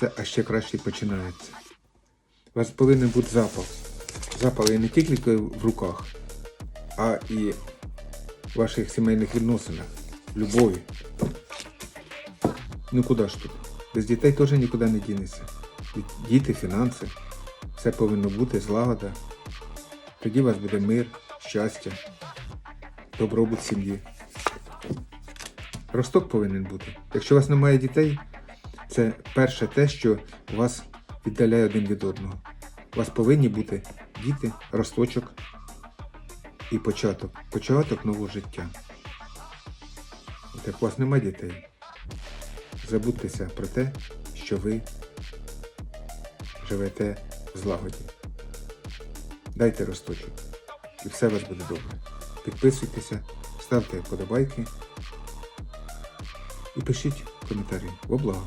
Це а ще краще починається. У вас повинен бути запал. Запал і не тільки в руках, а і в ваших сімейних відносинах, любові. Ну куди ж тут? Без дітей теж нікуди не дінеться. Діти, фінанси, все повинно бути, злагода. Тоді у вас буде мир, щастя, добробут сім'ї. Росток повинен бути. Якщо у вас немає дітей, це перше те, що вас віддаляє один від одного. У вас повинні бути діти, росточок і початок. Початок нового життя. От як у вас немає дітей, забудьтеся про те, що ви живете в злагоді. Дайте росточок, і все у вас буде добре. Підписуйтеся, ставте вподобайки і пишіть коментарі. Во благо!